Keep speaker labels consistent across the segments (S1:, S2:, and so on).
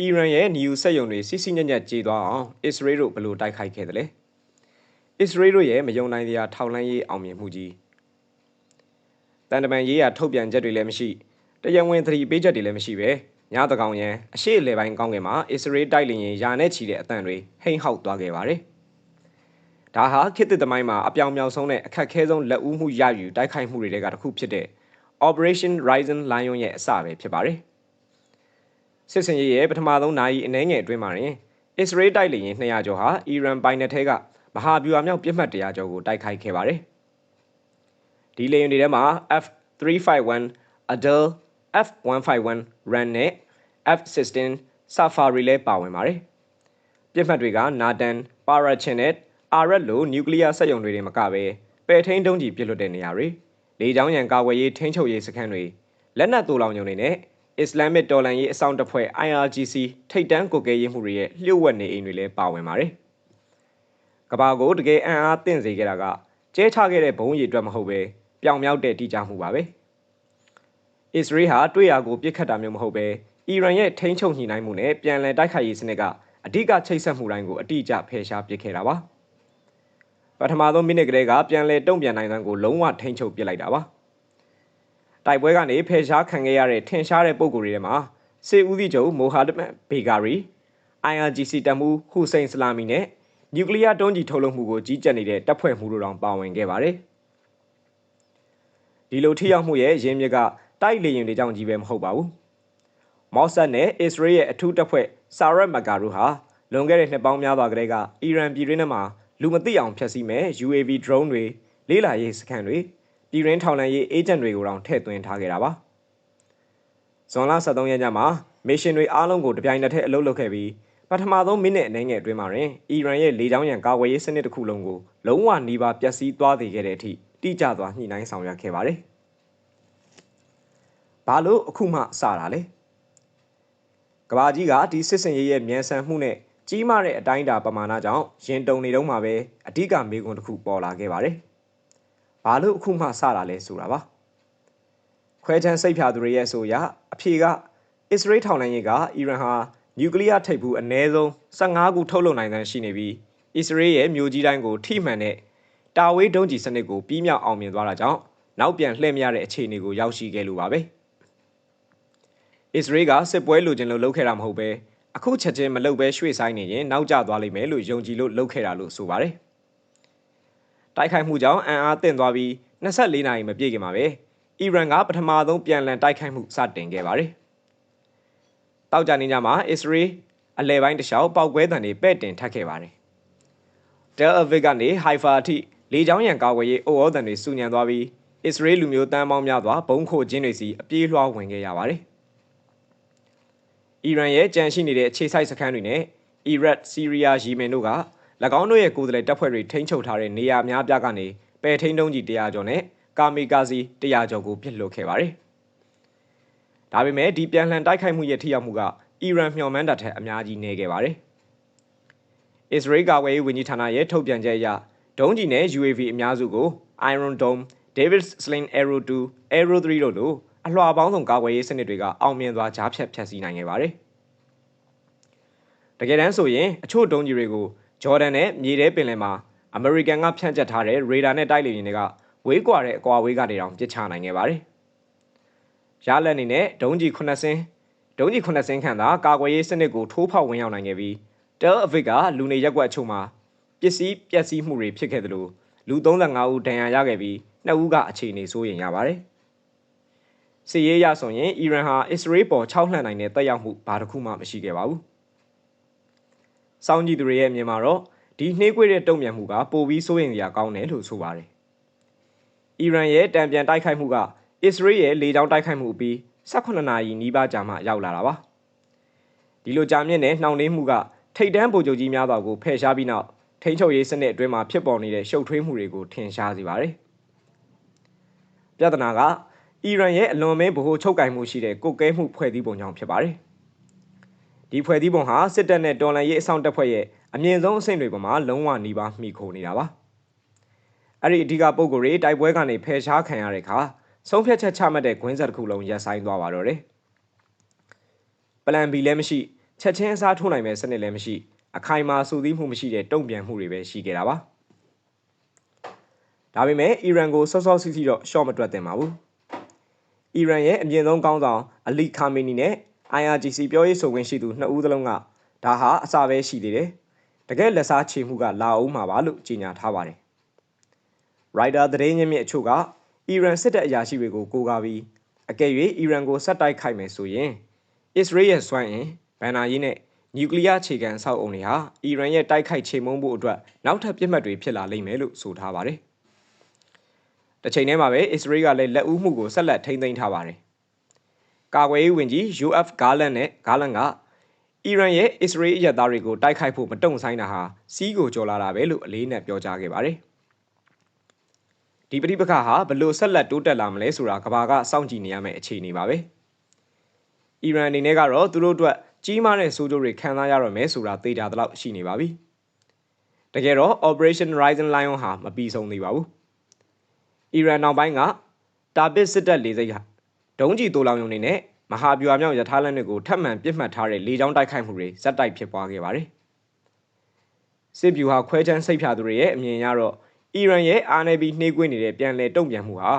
S1: အီရန်ရဲ့နျူစက်ယုံတွေစီစီညံ့ညံ့ကြေသွားအောင်အစ္စရေးတို့ဘယ်လိုတိုက်ခိုက်ခဲ့သလဲအစ္စရေးတို့ရဲ့မယုံနိုင်စရာထောက်လှမ်းရေးအောင်မြင်မှုကြီးတန်တမန်ရေးရာထုတ်ပြန်ချက်တွေလည်းမရှိတရားဝင်သတိပေးချက်တွေလည်းမရှိပဲညတကောင်ရန်အရှိအလဲပိုင်းကောင်းကင်မှာအစ္စရေးတိုက်လျင်ယာနဲ့ချီတဲ့အတန်တွေဟိမ့်ဟောက်သွားခဲ့ပါတယ်ဒါဟာခေတ်သစ်သမိုင်းမှာအပြောင်မြောင်ဆုံးတဲ့အခက်ခဲဆုံးလက်ဦးမှုရယူတိုက်ခိုက်မှုတွေကတစ်ခုဖြစ်တဲ့ Operation Risen Lion ရဲ့အစပဲဖြစ်ပါတယ်။ စစ်စင်ရေးရဲ့ပထမဆုံးနိုင်အနှဲငယ်အတွင်းမှာရင်အစ္စရေးတိုက်လေယာဉ်200ကျော်ဟာအီရန်ပိုင်နယ်ထဲကမဟာဗျူဟာမြောက်ပြစ်မှတ်100ကျော်ကိုတိုက်ခိုက်ခဲ့ပါတယ်။ဒီလေယာဉ်တွေထဲမှာ F351 Adel F151 Ran နဲ့ F16 Safari လည်းပါဝင်ပါတယ်။ပြစ်မှတ်တွေက Nadan, Parachin နဲ့ Arat လိုနျူကလ িয়ার စက်ရုံတွေတင်မကပဲပယ်ထိန်တုံးကြီးပြစ်လွတ်တဲ့နေရာတွေလေကြောင်းရန်ကာကွယ်ရေးထိန်းချုပ်ရေးစခန်းတွေလက်နက်တူလောင်ညုံတွေနဲ့ အစ္စလာမစ်တော်လှန်ရေးအစောင့်တပ်ဖွဲ့ IRGC ထိပ်တန်းကိုကဲရေးမှုတွေရဲ့လျှို့ဝှက်နေအိမ်တွေလည်းပါဝင်ပါတယ်။ကဘာကိုတကယ်အံ့အားသင့်စေခဲ့တာကကျဲချခဲ့တဲ့ဘုံရည်အတွက်မဟုတ်ပဲပြောင်မြောက်တဲ့တိကျမှုပါပဲ။အစ္စရေးဟာတွေ့ရကိုပြစ်ခတ်တာမျိုးမဟုတ်ပဲအီရန်ရဲ့ထိန်းချုပ်ညှိနှိုင်းမှုနဲ့ပြန်လည်တိုက်ခိုက်ရေးစနစ်ကအဓိကချိတ်ဆက်မှုတိုင်းကိုအတိအကျဖယ်ရှားပစ်ခဲ့တာပါ။ပထမဆုံးမိနစ်ကလေးကပြန်လဲတုံ့ပြန်နိုင်တဲ့ကိုလုံးဝထိန်းချုပ်ပစ်လိုက်တာပါ တိုက်ပွဲကနေဖယ်ရှားခံခဲ့ရတဲ့ထင်ရှားတဲ့ပုံကိုယ်တွေထဲမှာစေဦးစီးချုပ်မိုဟာမက်ဘေဂါရီ IRGC တပ်မှူးဟူစိန်စလာမီနဲ့နျူကလ িয়ার တွန်းကြီးထုတ်လုပ်မှုကိုကြီးကြပ်နေတဲ့တပ်ဖွဲ့မှုတို့တောင်ပါဝင်ခဲ့ပါတယ်ဒီလိုထိရောက်မှုရဲ့ရင်းမြစ်ကတိုက်လေရင်တွေကြောင့်ကြီးပဲမဟုတ်ပါဘူးမော့ဆတ်နဲ့အစ္စရေးရဲ့အထူးတပ်ဖွဲ့ဆာရက်မကာရူဟာလွန်ခဲ့တဲ့နှစ်ပေါင်းများစွာကတည်းကအီရန်ပြည်တွင်းထဲမှာလူမသိအောင်ဖျက်ဆီးမဲ့ UAV drone တွေလေးလာရေးစခန်းတွေ ပြည်ရင်းထောင်လန်ရေး agent တွေကိုတောင်ထည့်သွင်းထားခဲ့တာပါဇွန်လ23ရက်ညမှာမစ်ရှင်တွေအားလုံးကိုတပြိုင်နက်တည်းအလုပ်လုပ်ခဲ့ပြီးပထမဆုံးမိနစ်အနည်းငယ်အတွင်းမှာတွင်အီရန်ရဲ့လေကြောင်းရန်ကာကွယ်ရေးစနစ်တစ်ခုလုံးကိုလုံးဝနှီးပါပျက်စီးသွားစေခဲ့တဲ့အထိတိကျစွာညှိနှိုင်းဆောင်ရွက်ခဲ့ပါတယ်။ဘာလို့အခုမှစတာလဲ။ကဘာကြီးကဒီစစ်စင်ရေးရဲ့မြန်ဆန်မှုနဲ့ကြီးမားတဲ့အတိုင်းအတာပမာဏကြောင့်ရင်တုံနေတော့မှပဲအဓိကမေးခွန်းတစ်ခုပေါ်လာခဲ့ပါတယ်။ ဘာလို့အခုမှစတာလဲဆိုတာပါ။ခွဲချမ်းစိတ်ဖြာသူတွေရဲ့ဆိုရအဖြေကအစ္စရေးထောင်လှမ်းရေးကအီရန်ဟာနျူကလ িয়ার ထိပ်ဖူးအနည်းဆုံး15ခုထုတ်လုပ်နိုင်တဲ့ရှိနေပြီးအစ္စရေးရဲ့မြို့ကြီးတိုင်းကိုထိမှန်တဲ့တာဝေးဒုံးကျည်စနစ်ကိုပြီးမြောက်အောင်မြင်သွားတာကြောင့်နောက်ပြန်လှည့်မရတဲ့အခြေအနေကိုရောက်ရှိခဲ့လို့ပါပဲ။အစ္စရေးကစစ်ပွဲလိုချင်လို့လုပ်ခဲ့တာမဟုတ်ပဲအခုချက်ချင်းမလုပ်ပဲရွှေ့ဆိုင်နေရင်နောက်ကျသွားလိမ့်မယ်လို့ယုံကြည်လို့လုပ်ခဲ့တာလို့ဆိုပါတယ်။ တိုက်ခိုက်မှုကြောင့်အံအားတင့်သွားပြီး24နာရီမပြည့်ခင်မှာပဲအီရန်ကပထမဆုံးပြန်လည်တိုက်ခိုက်မှုစတင်ခဲ့ပါတယ်။တောက်ကြနေကြမှာအစ္စရေးအလဲပိုင်းတခြားပောက်ကွဲတံတွေပဲ့တင်ထပ်ခဲ့ပါတယ်။ Tel Aviv ကနေ Haifa အထိလေကြောင်းရန်ကာကွယ်ရေးအိုအောတံတွေစုညံသွားပြီးအစ္စရေးလူမျိုးတန်းပေါင်းများစွာဘုံခိုခြင်းတွေစီအပြေးလွှားဝင်ခဲ့ရပါတယ်။အီရန်ရဲ့ကြံရှိနေတဲ့အခြေစိုက်စခန်းတွေနဲ့အီရတ်၊ဆီးရီးယား၊ယီမင်တို့က၎ င်းတို့ရဲ့ကိုယ်စားလှယ်တပ်ဖွဲ့တွေထိန်းချုပ်ထားတဲ့နေရာများပြားကနေပယ်ထိန်းတုံးကြီး100ကျော်နဲ့ကာမီကာစီ100ကျော်ကိုပြစ်လွတ်ခဲ့ပါတယ်။ဒါပေမဲ့ဒီပြန်လှန်တိုက်ခိုက်မှုရဲ့ထိရောက်မှုကအီရန်မျှော်မှန်းတာထက်အများကြီးနည်းခဲ့ပါတယ်။အစ္စရေးကာကွယ်ရေးဝန်ကြီးဌာနရဲ့ထုတ်ပြန်ချက်အရဒုံးကြီးနဲ့ UAV အများစုကို Iron Dome, David Sling Arrow 2, Arrow 3တို့လိုအလှော်ပေါင်းစုံကာကွယ်ရေးစနစ်တွေကအောင်မြင်စွာကြားဖြတ်ဖျက်ဆီးနိုင်ခဲ့ပါတယ်။တကယ်တမ်းဆိုရင်အချို့ဒုံးကြီးတွေကို ဂျော်ဒန်နဲ့မြေထဲပင်လယ်မှာအမေရိကန်ကဖြန့်ကျက်ထားတဲ့ရေဒါနဲ့တိုက်လေယာဉ်တွေကဝေးကွာတဲ့အကွာဝေးကနေတောင်ပစ်ချနိုင်ခဲ့ပါတယ်။ရလက်အနေနဲ့ဒုံးကြီး9စင်းဒုံးကြီး9စင်းခန့်သာကာကွယ်ရေးစနစ်ကိုထိုးဖောက်ဝင်ရောက်နိုင်ခဲ့ပြီးတယ်အဗစ်ကလူနေရက်ွက်အချို့မှာပစ္စည်းပျက်စီးမှုတွေဖြစ်ခဲ့သလိုလူ35ဦးဒဏ်ရာရခဲ့ပြီး2ဦးကအခြေအနေဆိုးရင်ရပါတယ်။စစ်ရေးရဆိုရင်အီရန်ဟာအစ္စရေးပေါ်၆လှန်နိုင်တဲ့တက်ရောက်မှုဘာတစ်ခုမှမရှိခဲ့ပါဘူး။ စောင်းကြည့်သူတွေရဲ့မြင်မှာတော့ဒီနှေးကွေးတဲ့တုံ့ပြန်မှုကပိုပြီးစိုးရိမ်စရာကောင်းတယ်လို့ဆိုပါတယ်။အီရန်ရဲ့တံပြန်တိုက်ခိုက်မှုကအစ္စရေးရဲ့လေကြောင်းတိုက်ခိုက်မှုအပြီး18နာရီနီးပါးကြာမှရောက်လာတာပါ။ဒီလိုကြာမြင့်တဲ့နှောင့်နှေးမှုကထိတ်တန်းဗိုလ်ချုပ်ကြီးများစွာကိုဖယ်ရှားပြီးနောက်ထိန်းချုပ်ရေးစနစ်အတွင်းမှာဖြစ်ပေါ်နေတဲ့ရှုပ်ထွေးမှုတွေကိုထင်ရှားစေပါတယ်။ပြဿနာကအီရန်ရဲ့အလွန်မဲဗဟိုချုပ်ကင်မှုရှိတဲ့ကုတ်ကဲမှုဖွဲ့စည်းပုံကြောင့်ဖြစ်ပါတယ်။ ဒီဖွဲ့စည်းပုံဟာစစ်တပ်နဲ့တော်လှန်ရေးအဆောင်တပ်ဖွဲ့ရဲ့အမြင့်ဆုံးအဆင့်တွေပေါ်မှာလုံးဝနှီးပါမှီခိုနေတာပါ။အဲ့ဒီအဓိကပုံကိုယ်တွေတိုက်ပွဲကနေဖယ်ရှားခံရတဲ့အခါဆုံးဖြတ်ချက်ချမှတ်တဲ့ဂွင်းဆက်တစ်ခုလုံးရပ်ဆိုင်းသွားပါတော့တယ်။ပလန်ဘီလည်းမရှိချက်ချင်းအစားထိုးနိုင်မဲ့စနစ်လည်းမရှိအခိုင်အမာစုသီးမှုမရှိတဲ့တုံ့ပြန်မှုတွေပဲရှိခဲ့တာပါဒါပေမဲ့အီရန်ကိုစောစောစီးစီးတော့ရှော့မတွက်တင်ပါဘူးအီရန်ရဲ့အမြင့်ဆုံးကောင်းဆောင်အလီခါမီနီနဲ့ IRGC ပြောရေးဆိုခွင့်ရှိသူနှစ်ဦးသလုံးကဒါဟာအစာပဲရှိသေးတယ်တကယ်လက်စားချေမှုကလာအောင်မှာပါလို့ကြေညာထားပါတယ်ရိုက်တာသတင်းရင်းမြစ်အချို့ကအီရန်စစ်တပ်အရာရှိတွေကိုကိုးကားပြီးအကယ်၍အီရန်ကိုဆက်တိုက်ခိုက်မယ်ဆိုရင်အစ္စရေးရဲ့စွမ်းအင်ဗန်နာရေးနဲ့နျူကလ িয়ার ခြေခံဆောက်အုံတွေဟာအီရန်ရဲ့တိုက်ခိုက်ချိန်မုံဖို့အတွက်နောက်ထပ်ပြစ်မှတ်တွေဖြစ်လာလိမ့်မယ်လို့ဆိုထားပါတယ်။တစ်ချိန်တည်းမှာပဲအစ္စရေးကလည်းလက်ဦးမှုကိုဆက်လက်ထိန်းသိမ်းထားပါတယ်။ ကာကွယ်ရေးဝန်ကြီး UF Garland နဲ့ Garland ကအီရန်ရဲ့အစ္စရေးရဲသားတွေကိုတိုက်ခိုက်ဖို့မတုံ့ဆိုင်တာဟာစီးကိုကြော်လာတာပဲလို့အလေးနဲ့ပြောကြားခဲ့ပါတယ်။ဒီပဋိပက္ခဟာဘလို့ဆက်လက်တိုးတက်လာမလဲဆိုတာကဘာကစောင့်ကြည့်နေရမယ့်အခြေအနေပါပဲအီရန်အနေနဲ့ကတော့သူတို့အတွက်ကြီးမားတဲ့ဆိုးကျိုးတွေခံစားရတော့မယ်ဆိုတာသိကြသလောက်ရှိနေပါပြီတကယ်တော့ Operation Horizon Lion ဟာမပြီးဆုံးသေးပါဘူးအီရန်နောက်ပိုင်းကတာဘစ်စစ်တပ်လေးစိတ်ဟာ ဒုံးကျည်တိုးလောင်ယုံနေနဲ့မဟာဗျူဟာမြောက်ရထားလမ်းတွေကိုထပ်မံပြစ်မှတ်ထားတဲ့လေကြောင်းတိုက်ခိုက်မှုတွေဇက်တိုက်ဖြစ်ပွားခဲ့ပါတယ်စစ်ဗျူဟာခွဲချမ်းစိတ်ဖြာသူတွေရဲ့အမြင်အရတော့အီရန်ရဲ့အာဏာပြီးနှေးကွေးနေတဲ့ပြန်လည်တုံ့ပြန်မှုဟာ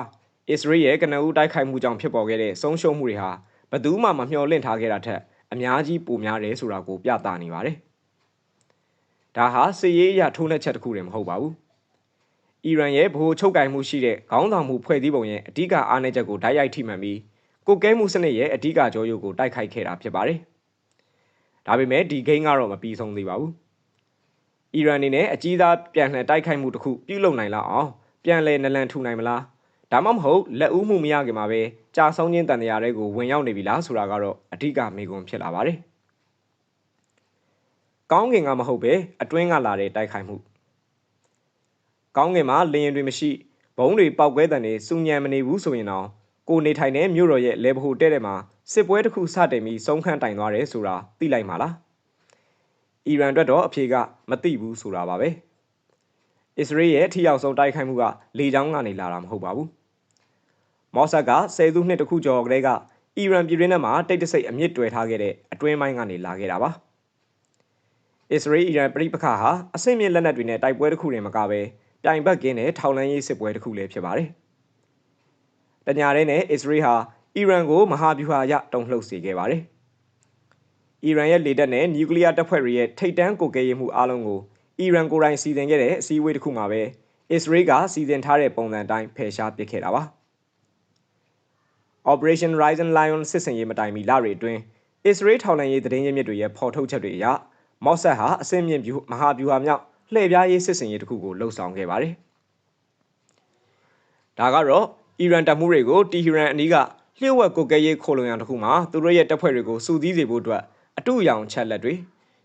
S1: အစ္စရေးရဲ့ကနဦးတိုက်ခိုက်မှုကြောင့်ဖြစ်ပေါ်ခဲ့တဲ့ဆုံးရှုံးမှုတွေဟာဘယ်သူမှမမျှော်လင့်ထားခဲ့တာထက်အများကြီးပိုများတယ်ဆိုတာကိုပြသနေပါတယ်။ဒါဟာစစ်ရေးအရထိုးနှက်ချက်တစ်ခုတည်းမဟုတ်ပါဘူး။ အီရန်ရဲ့ဗဟိုချုပ်ကင်မှုရှိတဲ့ခေါင်းဆောင်မှုဖွဲ့စည်းပုံရဲ့အဓိကအားနည်းချက်ကိုတိုက်ရိုက်ထိမှန်ပြီးကိုကဲမှုစနစ်ရဲ့အဓိကကြောရုပ်ကိုတိုက်ခိုက်ခဲ့တာဖြစ်ပါတယ်။ဒါပေမဲ့ဒီဂိမ်းကတော့မပြီးဆုံးသေးပါဘူး။အီရန်အနေနဲ့အကြီးသားပြန်လှန်တိုက်ခိုက်မှုတစ်ခုပြုလုပ်နိုင်လောက်အောင်ပြန်လည်နလန်ထူနိုင်မလားဒါမှမဟုတ်လက်ဦးမှုမရခင်မှာပဲကြာဆုံးချင်းတန်တရားတွေကိုဝင်ရောက်နေပြီလားဆိုတာကတော့အဓိကမေးခွန်းဖြစ်လာပါတယ်ကောင်းကင်ကမဟုတ်ပဲအတွင်းကလာတဲ့တိုက်ခိုက်မှု ကောင်းကင်မှာလေရင်တွေမရှိဘုံတွေပောက်ကွဲတန်တွေစူညံမနေဘူးဆိုရင်တော့ကိုနေထိုင်တဲ့မြို့တော်ရဲ့လေဘဟုတဲ့တဲ့မှာစစ်ပွဲတစ်ခုစတင်ပြီးဆုံးခန်းတိုင်သွားတယ်ဆိုတာသိလိုက်မှာလားအီရန်အတွက်တော့အဖြေကမသိဘူးဆိုတာပါပဲအစ္စရေးရဲ့ထိရောက်ဆုံးတိုက်ခိုက်မှုကလေကြောင်းကနေလာတာမဟုတ်ပါဘူးမော့ဆက်ကဆယ်စုနှစ်တခုကျော်ကလေးကအီရန်ပြည်တွင်းထဲမှာတိတ်တဆိတ်အမြင့်တွယ်ထားခဲ့တဲ့အတွင်းပိုင်းကနေလာခဲ့တာပါအစ္စရေးအီရန်ပြည်ပခါဟာအဆင့်မြင့်လက်နက်တွေနဲ့တိုက်ပွဲတစ်ခုတည်းမကပဲ ပြိုင်ဘက်ကင်းတဲ့ထောက်လန်းရေးစစ်ပွဲတစ်ခုလည်းဖြစ်ပါတယ်တညာရဲနဲ့အစ္စရေးဟာအီရန်ကိုမဟာဗျူဟာရတုံ့လှုပ်စေခဲ့ပါတယ်အီရန်ရဲ့လေတပ်နဲ့နျူကလ িয়ার တပ်ဖွဲ့တွေရဲ့ထိပ်တန်းကိုကဲရေးမှုအလုံးကိုအီရန်ကိုယ်တိုင်စီစဉ်ခဲ့တဲ့အစည်းအဝေးတစ်ခုမှာပဲအစ္စရေးကစီစဉ်ထားတဲ့ပုံစံအတိုင်းဖယ်ရှားပစ်ခဲ့တာပါ။ Operation Horizon Lion စစ်စင်ရေးမတိုင်မီလတွေအတွင်းအစ္စရေးထောက်လှမ်းရေးသတင်းရင်းမြစ်တွေရဲ့ဖော်ထုတ်ချက်တွေအရမော့ဆက်ဟာအစင်းမြင့်ဗျူမဟာဗျူဟာမြောက် လှည့်ပြားရေးစစ်စင်ရေးတစ်ခုကိုလှုပ်ဆောင်ခဲ့ပါတယ်။ဒါကတော့အီရန်တပ်မှုတွေကိုတီဟီရန်အနီးကလျှို့ဝှက်ကိုကဲရေးခိုလုံရန်တစ်ခုမှာသူတို့ရဲ့တပ်ဖွဲ့တွေကိုစုစည်းစေဖို့အတွက်အတူရောင်ချက်လက်တွေ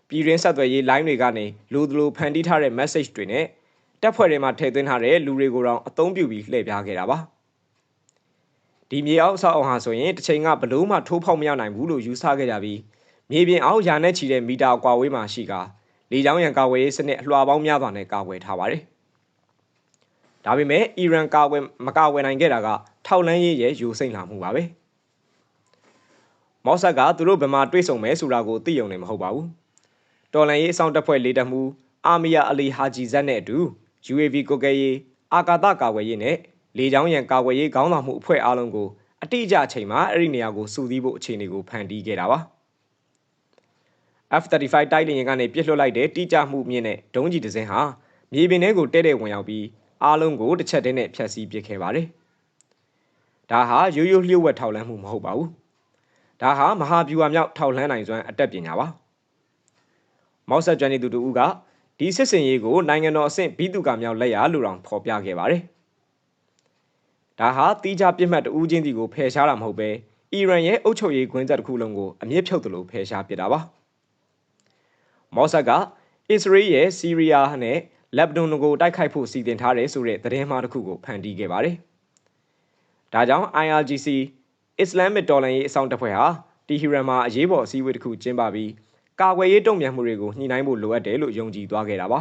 S1: ပြည်ရင်းဆက်သွယ်ရေး line တွေကနေလူသူလိုဖန်တီးထားတဲ့ message တွေနဲ့တပ်ဖွဲ့တွေမှာထည့်သွင်းထားတဲ့လူတွေကိုတော့အသုံးပြုပြီးလှည့်ပြားခဲ့တာပါဒီမြေအောက်အဆောက်အအုံဟာဆိုရင်တစ်ချိန်ကဘလို့မှထိုးဖောက်မရနိုင်ဘူးလို့ယူဆခဲ့ကြပြီးမြေပြင်အောက်ယာနဲ့ချီတဲ့မီတာကွာဝေးမှာရှိက လေကြောင်းရန်ကာဝယ်ရေးစနစ်အလွှာပေါင်းများစွာနဲ့ကာဝယ်ထားပါတယ်ဒါပေမဲ့အီရန်ကာဝယ်မကာဝယ်နိုင်ခဲ့တာကထောက်လန်းရေးရဲ့ယူစိမ့်လာမှုပါပဲမော့ဆက်ကသူတို့ဘယ်မှာတွေ့ဆုံမဲဆိုတာကိုသိရုံနဲ့မဟုတ်ပါဘူးတော်လန်ရေးအဆောင်တပ်ဖွဲ့လေးတပ်မှုအာမီယာအလီဟာဂျီဇတ်နဲ့အတူ UAV ကိုကဲရေးအာကာသကာကွယ်ရေးနဲ့လေကြောင်းရန်ကာကွယ်ရေးခေါင်းဆောင်မှုအဖွဲ့အားလုံးကိုအတိအကျအချိန်မှာအဲ့ဒီနေရာကိုစုစည်းဖို့အခြေအနေကိုဖန်တီးခဲ့တာပါ F35 တိုက်လေယာဉ်ကနေပြစ်လွှတ်လိုက်တဲ့တိကျမှုမြင့်တဲ့ဒုံးကျည်တစ်စင်းဟာမြေပြင်ထဲကိုတဲ့တဲ့ဝင်ရောက်ပြီးအားလုံးကိုတစ်ချက်တည်းနဲ့ဖျက်ဆီးပစ်ခဲ့ပါတယ်။ဒါဟာရိုးရိုးလျှို့ဝှက်ထောက်လှမ်းမှုမဟုတ်ပါဘူး။ဒါဟာမဟာဗျူဟာမြောက်ထောက်လှမ်းနိုင်စွမ်းအတက်ပညာပါ။မောက်ဆက်ကျွမ်းနေသူတို့ကဒီစစ်စင်ရေးကိုနိုင်ငံတော်အဆင့်ဘီသူကမြောက်လက်ရလို့တောင်ဖော်ပြခဲ့ပါတယ်။ဒါဟာတီးခြားပြစ်မှတ်တဦးချင်းစီကိုဖယ်ရှားတာမဟုတ်ပဲအီရန်ရဲ့အုပ်ချုပ်ရေးကွင်းဆက်တစ်ခုလုံးကိုအမြင့်ဖြုတ်သလိုဖယ်ရှားပစ်တာပါ။ မော့ဆတ်ကအစ္စရေးရဲ့စီးရီးယားနဲ့လက်ဘနွန်ကိုတိုက်ခိုက်ဖို့စီစဉ်ထားတယ်ဆိုတဲ့သတင်းမှားတစ်ခုကိုဖန်တီးခဲ့ပါတယ်။ဒါကြောင့် IRGC Islamic တော်လှန်ရေးအဆောင်တပ်ဖွဲ့ဟာတီဟီရန်မှာအရေးပေါ်အစည်းအဝေးတစ်ခုကျင်းပပြီးကာကွယ်ရေးတုံ့ပြန်မှုတွေကိုညှိနှိုင်းဖို့လိုအပ်တယ်လို့ယုံကြည်သွားခဲ့တာပါ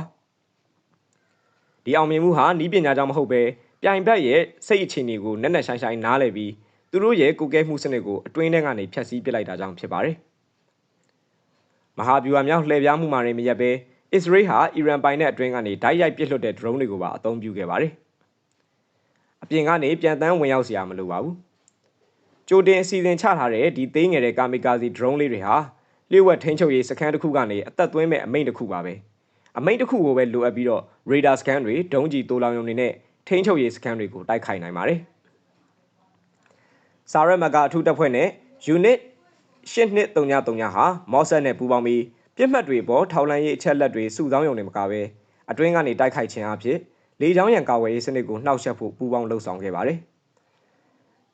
S1: ဒီအောင်မြင်မှုဟာဤပညာကြောင့်မဟုတ်ပဲပြိုင်ဘက်ရဲ့စိတ်အခြေအနေကိုနက်နက်ရှိုင်းရှိုင်းနားလည်ပြီးသူတို့ရဲ့ကုကဲမှုစနစ်ကိုအတွင်းထဲကနေဖျက်ဆီးပစ်လိုက်တာကြောင့်ဖြစ်ပါတယ် မဟာဗျူဟာမြောက်လှည့်ပြားမှုမှာနေမရက်ပဲအစ္စရေးဟာအီရန်ပိုင်တဲ့အတွင်းကနေဓာတ်ရိုက်ပစ်လွှတ်တဲ့ drone တွေကိုပါအသုံးပြုခဲ့ပါတယ်။အပြင်ကနေပြန်တန်းဝင်ရောက်စရာမလိုပါဘူး။ကြိုတင်အစီအစဉ်ချထားတဲ့ဒီသေးငယ်တဲ့ကာမီကာဇီ drone လေးတွေဟာလျှို့ဝှက်ထိန်းချုပ်ရေးစခန်းတစ်ခုကနေအသက်သွင်းမဲ့အမိန့်တစ်ခုပါပဲ။အမိန့်တစ်ခုကိုပဲလိုအပ်ပြီးတော့ radar scan တွေဒုံးကျည်တိုးလောင်ရုံတွေနဲ့ထိန်းချုပ်ရေးစခန်းတွေကိုတိုက်ခိုက်နိုင်ပါတယ်။စာရက်မကအထူးတပ်ဖွဲ့နဲ့ unit 8233ဟာမော့ဆက်နဲ့ပူးပေါင်းပြီးပြစ်မှတ်တွေပေါ်ထောက်လန်းရေးအချက်လက်တွေစုဆောင်းရုံနဲ့မကဘဲအတွင်းကနေတိုက်ခိုက်ခြင်းအဖြစ်လေကြောင်းရန်ကာဝယ်ရေးစနစ်ကိုနှောက်ယှက်ဖို့ပူးပေါင်းလှုပ်ဆောင်ခဲ့ပါတယ်။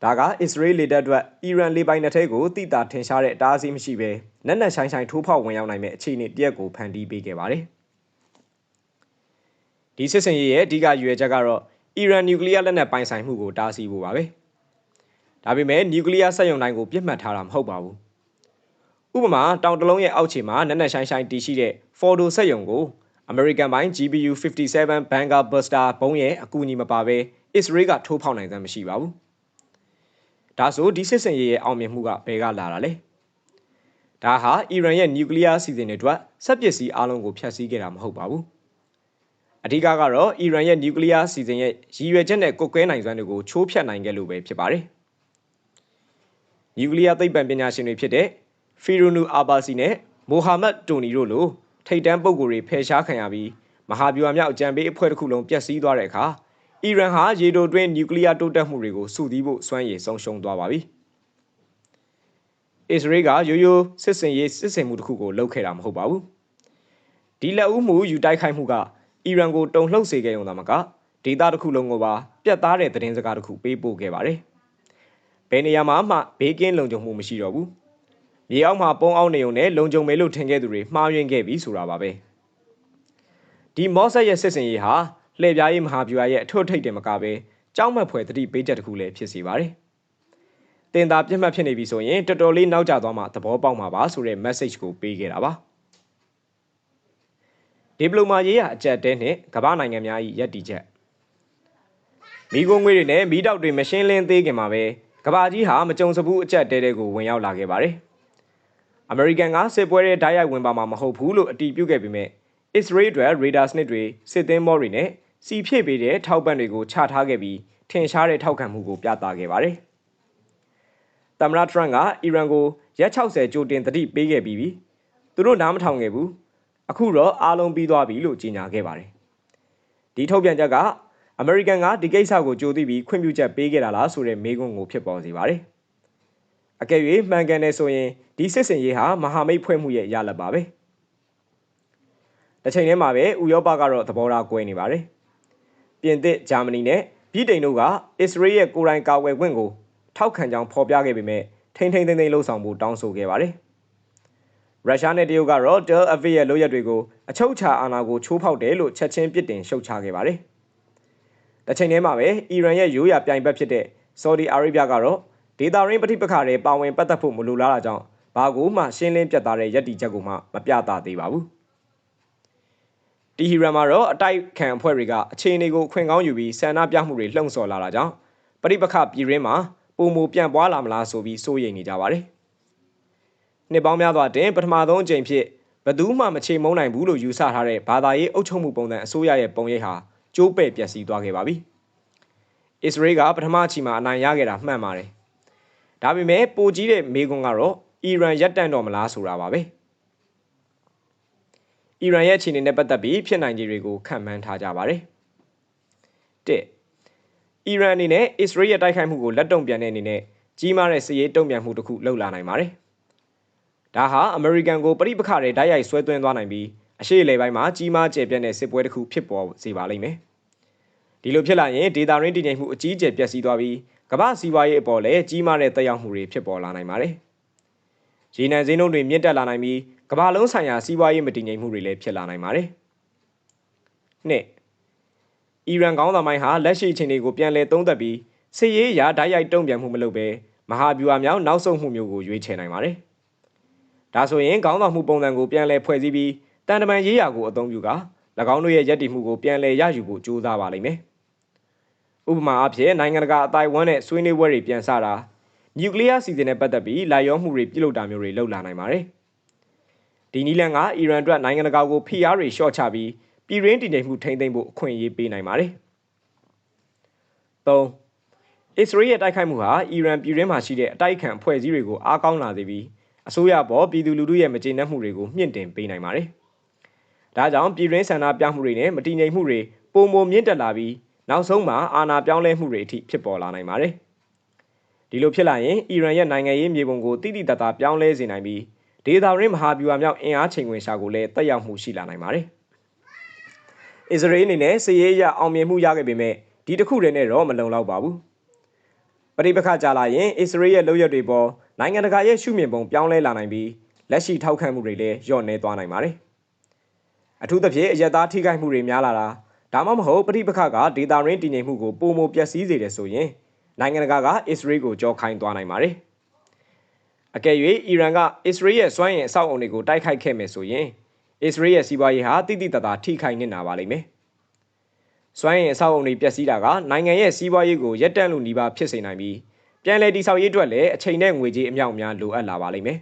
S1: ဒါကအစ္စရေးလေတပ်အတွက်အီရန်လေပိုင်နက်ထဲကိုတိတာထင်ရှားတဲ့အတားအဆီးမရှိဘဲနက်နက်ဆိုင်ဆိုင်ထိုးဖောက်ဝင်ရောက်နိုင်မဲ့အခြေအနေတရက်ကိုဖန်တီးပေးခဲ့ပါတယ်။ဒီစစ်စင်ရေးရဲ့အဓိကရွေချက်ကတော့အီရန်နျူကလ িয়ার လက်နက်ပိုင်ဆိုင်မှုကိုတားဆီးဖို့ပါပဲ။ဒါပေမဲ့နျူကလ িয়ার စက်ရုံတိုင်းကိုပြစ်မှတ်ထားတာမဟုတ်ပါဘူး။ ဥပမာတောင်တလုံးရဲ့အောက်ခြေမှာနက်နက်ဆိုင်ဆိုင်တည်ရှိတဲ့ Fordo စက်ရုံကို American ပိုင်း GBU 57 Vanguard Buster ဘုံးရဲ့အကူအညီမပါဘဲ Israel ကထိုးဖောက်နိုင်သမ်းမရှိပါဘူး။ဒါဆိုဒီစစ်စင်ရေးရဲ့အောင်မြင်မှုကဘယ်ကလာတာလဲ။ဒါဟာအီရန်ရဲ့နျူကလ িয়ার စီစဉ်တွေအတွက်စက်ပစ္စည်းအလုံးကိုဖျက်ဆီးခဲ့တာမဟုတ်ပါဘူး။အဓိကကတော့အီရန်ရဲ့နျူကလ িয়ার စီစဉ်ရဲ့ရည်ရွယ်ချက်နဲ့ကုတ်ကဲနိုင်စွမ်းတွေကိုချိုးဖျက်နိုင်ခဲ့လို့ပဲဖြစ်ပါတယ်။နျူကလ িয়ার သိပ္ပံပညာရှင်တွေဖြစ်တဲ့ ဖီရိုနူအာဘာစီနဲ့မိုဟာမက်တိုနီတို့လိုထိတ်တန်းပုဂ္ဂိုလ်တွေဖယ်ရှားခံရပြီးမဟာဗျူဟာမြောက်အကြံပေးအဖွဲ့တစ်ခုလုံးပျက်စီးသွားတဲ့အခါအီရန်ဟာရေတိုတွင်းနျူကလ িয়ার တိုးတက်မှုတွေကိုစုစည်းဖို့စွမ်းရည်ဆုံးရှုံးသွားပါပြီ။အစ္စရေးကရိုးရိုးစစ်စင်ရေးစစ်စင်မှုတစ်ခုကိုလုပ်ခဲ့တာမဟုတ်ပါဘူး။ဒီလက်ဦးမှုယူတိုက်ခိုက်မှုကအီရန်ကိုတုံလှုပ်စေခဲ့ရုံသာမကဒေသတစ်ခုလုံးကိုပါပြတ်သားတဲ့သတင်းစကားတစ်ခုပေးပို့ခဲ့ပါတယ်။ဘယ်နေရာမှာမှဘေးကင်းလုံခြုံမှုမရှိတော့ဘူး။ မြေအောက်မှာပုံအောင်နေုံနဲ့လုံခြုံမယ်လို့ထင်ခဲ့သူတွေမှားယွင်းခဲ့ပြီဆိုတာပါပဲဒီမော့ဆက်ရဲ့စစ်စင်ရေးဟာလှည့်ပြားရေးမဟာဗျူဟာရဲ့အထွတ်ထိပ်တင်မကပဲကြောက်မက်ဖွယ်တတိပေးချက်တစ်ခုလည်းဖြစ်စီပါတယ်တင်သာပြစ်မှတ်ဖြစ်နေပြီဆိုရင်တော်တော်လေးနောက်ကျသွားမှသဘောပေါက်မှာပါဆိုတဲ့ message ကိုပေးခဲ့တာပါဒီပလိုမာရေးရအကြက်တဲနဲ့ကမ္ဘာနိုင်ငံများ၏ယက်တီချက်မိကုံငွေတွေနဲ့မိတောက်တွေမရှင်းလင်းသေးခင်မှာပဲကဘာကြီးဟာမကြုံစဘူးအကြက်တဲတဲကိုဝင်ရောက်လာခဲ့ပါတယ် အမေရိကန်ကစစ်ပွဲရဲ့ဓာတ်ရိုက်ဝင်ပါမှာမဟုတ်ဘူးလို့အတည်ပြုခဲ့ပေမဲ့ Israel အတွက် radar စနစ်တွေစစ်သင်းမောတွေနဲ့စီဖြည့်ပေးတဲ့ထောက်ပံ့တွေကိုချထားခဲ့ပြီးထင်ရှားတဲ့ထောက်ခံမှုကိုပြသခဲ့ပါတယ်။သမ္မတထရန့်ကအီရန်ကိုရက်60ကြိုတင်တတိပေးခဲ့ပြီးပြီ။သူတို့နားမထောင်ခဲ့ဘူး။အခုတော့အားလုံးပြီးသွားပြီလို့ကြေညာခဲ့ပါတယ်။ဒီထုတ်ပြန်ချက်ကအမေရိကန်ကဒီကိစ္စကိုကြိုသိပြီးခွင့်ပြုချက်ပေးခဲ့တာလားဆိုတဲ့မေးခွန်းကိုဖြစ်ပေါ်စေပါတယ်။ အကယ်၍မှန်ကန်တယ်ဆိုရင်ဒီစစ်စင်ရေးဟာမဟာမိတ်ဖွဲ့မှုရဲ့ရလဒ်ပါပဲတစ်ချိန်တည်းမှာပဲဥရောပကတော့သဘောထားကွဲနေပါတယ်ပြင်သစ်ဂျာမနီနဲ့ဗြိတိန်တို့ကအစ္စရေးရဲ့ကိုယ်တိုင်ကာကွယ်ခွင့်ကိုထောက်ခံကြောင်းဖော်ပြခဲ့ပေမဲ့ထိမ့်ထိမ့်သိမ့်သိမ့်လှုပ်ဆောင်ဖို့တောင်းဆိုခဲ့ပါတယ်ရုရှားနဲ့တရုတ်ကတော့ Del Aviv ရဲ့လုပ်ရက်တွေကိုအချုပ်အခြာအာဏာကိုချိုးဖောက်တယ်လို့ချက်ချင်းပြစ်တင်ရှုတ်ချခဲ့ပါတယ်။တစ်ချိန်တည်းမှာပဲအီရန်ရဲ့ရိုးရာပြိုင်ဘက်ဖြစ်တဲ့ Saudi Arabia ကတော့ ဒေတာရင်းပဋိပက္ခတွေပါဝင်ပတ်သက်ဖို့မလိုလားတာကြောင့်ဘာကိုမှရှင်းလင်းပြတ်သားတဲ့ယက်တီချက်ကိုမှမပြသသေးပါဘူး။တီဟီရန်မှာတော့အတိုက်ခံအဖွဲ့တွေကအခြေအနေကိုခွင့်ကောင်းယူပြီးဆန္ဒပြမှုတွေလှုံ့ဆော်လာတာကြောင့်ပဋိပက္ခပြည်ရင်းမှာပုံမူပြန့်ပွားလာမလားဆိုပြီးစိုးရိမ်နေကြပါတယ်။နှစ်ပေါင်းများစွာတင်ပထမဆုံးအကြိမ်ဖြစ်ဘသူမှမချေမုန်းနိုင်ဘူးလို့ယူဆထားတဲ့ဘာသာရေးအုပ်ချုပ်မှုပုံစံအစိုးရရဲ့ပုံရိပ်ဟာကျိုးပဲ့ပျက်စီးသွားခဲ့ပါပြီ။အစ္စရေးကပထမအချီမှာအနိုင်ရခဲ့တာမှန်ပါတယ် ဒါပေမဲ့ပိုကြီးတဲ့မေးခွန်းကတော့အီရန်ရပ်တန့်တော့မလားဆိုတာပါပဲအီရန်ရဲ့အခြေအနေနဲ့ပတ်သက်ပြီးဖြစ်နိုင်ခြေတွေကိုခန့်မှန်းထားကြပါတယ်၁အီရန်အနေနဲ့အစ္စရေးရဲ့တိုက်ခိုက်မှုကိုလက်တုံ့ပြန်တဲ့အနေနဲ့ကြီးမားတဲ့စစ်ရေးတုံ့ပြန်မှုတစ်ခုလှုပ်လာနိုင်ပါတယ်ဒါဟာအမေရိကန်ကိုပြိပခါတွေတိုက်ရိုက်ဆွဲသွင်းသွားနိုင်ပြီးအရှေ့အလယ်ပိုင်းမှာကြီးမားကျယ်ပြန့်တဲ့စစ်ပွဲတစ်ခုဖြစ်ပေါ်စေပါလိမ့်မယ်ဒီလိုဖြစ်လာရင်ဒေတာရင်းတည်ငြိမ်မှုအကြီးအကျယ်ပျက်စီးသွားပြီး ကမ္ဘာစီးပွားရေးအပေါ်လည်းကြီးမားတဲ့သက်ရောက်မှုတွေဖြစ်ပေါ်လာနိုင်ပါတယ်။ရေနံဈေးနှုန်းတွေမြင့်တက်လာနိုင်ပြီးကမ္ဘာလုံးဆိုင်ရာစီးပွားရေးမတည်ငြိမ်မှုတွေလည်းဖြစ်လာနိုင်ပါတယ်။နှစ်အီရန်ကောင်းဆောင်ပိုင်းဟာလက်ရှိအခြေအနေကိုပြန်လည်သုံးသပ်ပြီးစစ်ရေးရာဓာတ်ရိုက်တုံ့ပြန်မှုမလုပ်ဘဲမဟာဗျူဟာမြောက်နောက်ဆုံးမှုမျိုးကိုရွေးချယ်နိုင်ပါတယ်။ဒါဆိုရင်ခေါင်းဆောင်မှုပုံစံကိုပြန်လည်ဖွဲ့စည်းပြီးတန်တမန်ရေးရာကိုအသုံးပြုကာ၎င်းတို့ရဲ့ရည်တည်မှုကိုပြန်လည်ရယူဖို့ကြိုးစားပါလိမ့်မယ်။ ဥပမာအဖြစ်နိုင်ငံတကာအတိုင်းဝန်းနဲ့ဆွေးနွေးပွဲတွေပြန်ဆတာနျူကလ িয়ার စီစဉ်နဲ့ပတ်သက်ပြီးလာရောမှုတွေပြုလုပ်တာမျိုးတွေလုပ်လာနိုင်ပါတယ်ဒီနီလန်ကအီရန်အတွက်နိုင်ငံတကာကိုဖိအားတွေလျှော့ချပြီးပြည်ရင်းတည်ငြိမ်မှုထိန်းသိမ်းဖို့အခွင့်အရေးပေးနိုင်ပါတယ်။၃အစ္စရေးရဲ့တိုက်ခိုက်မှုဟာအီရန်ပြည်ရင်းမှာရှိတဲ့အတိုက်အခံအဖွဲ့အစည်းတွေကိုအားကောင်းလာစေပြီးအစိုးရပေါ်ပြည်သူလူထုရဲ့မကျေနပ်မှုတွေကိုမြင့်တင်ပေးနိုင်ပါတယ်။ဒါကြောင့်ပြည်ရင်းဆန္ဒပြမှုတွေနဲ့မတည်ငြိမ်မှုတွေပုံမမြင့်တက်လာပြီး နောက်ဆုံးမှာအာဏာပြောင်းလဲမှုတွေအထိဖြစ်ပေါ်လာနိုင်ပါတယ်။ဒီလိုဖြစ်လာရင်အီရန်ရဲ့နိုင်ငံရေးမြေပုံကိုတိတိတတ်တာပြောင်းလဲစေနိုင်ပြီးဒေသရင်းမဟာဗျူဟာမြောက်အင်အားချိန်ခွင်ရှာကိုလည်းတက်ရောက်မှုရှိလာနိုင်ပါတယ်။အစ္စရေးအနေနဲ့စစ်ရေးအရအောင်မြင်မှုရခဲ့ပေမဲ့ဒီတစ်ခုတည်းနဲ့တော့မလုံလောက်ပါဘူး။ပဋိပက္ခကြာလာရင်အစ္စရေးရဲ့လုပ်ရက်တွေပေါ်နိုင်ငံတကာရဲ့ရှုမြင်ပုံပြောင်းလဲလာနိုင်ပြီးလက်ရှိထောက်ခံမှုတွေလည်းလျော့နေသွားနိုင်ပါတယ်။အထူးသဖြင့်အရက်သားထိခိုက်မှုတွေများလာတာ ဒါမှမဟုတ်ပဋိပက္ခကဒေတာရင်းတည်ငြိမ်မှုကိုပုံမပျက်စီးစေတယ်ဆိုရင်နိုင်ငံတကာကအစ္စရေးကိုကြောခိုင်းသွားနိုင်ပါတယ်။အကယ်၍အီရန်ကအစ္စရေးရဲ့စွမ်းရည်အဆောက်အုံတွေကိုတိုက်ခိုက်ခဲ့မယ်ဆိုရင်အစ္စရေးရဲ့စီးပွားရေးဟာတိတိတတ်တာထိခိုက်နေတာပါလိမ့်မယ်။စွမ်းရည်အဆောက်အုံတွေပျက်စီးတာကနိုင်ငံရဲ့စီးပွားရေးကိုရပ်တန့်လို့နှီးပါဖြစ်စေနိုင်ပြီးပြန်လည်တည်ဆောက်ရေးအတွက်လည်းအချိန်နဲ့ငွေကြေးအမြောက်အများလိုအပ်လာပါလိမ့်မယ်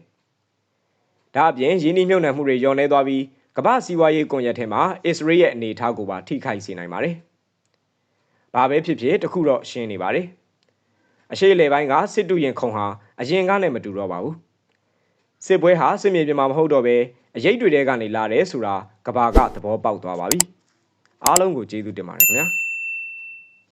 S1: ။ဒါအပြင်ရင်းနှီးမြှုပ်နှံမှုတွေလျော့နေသွားပြီး ကမ္ဘာစီးပွားရေးကွန်ရက်ထဲမှာအစ္စရေးရဲ့အနေအထားကိုပါထိခိုက်စေနိုင်ပါတယ်။ဘာပဲဖြစ်ဖြစ်တခုတော့ရှင်းနေပါတယ်။အရှိလေပိုင်းကစစ်တူရင်ခုံဟာအရင်ကနဲ့မတူတော့ပါဘူး။စစ်ပွဲဟာစစ်မြေပြင်မှာမဟုတ်တော့ဘဲအရေးတွေတဲကနေလာတယ်ဆိုတာကဘာကသဘောပေါက်သွားပါပြီ။အားလုံးကိုကျေးဇူးတင်ပါတယ်ခင်ဗျာ။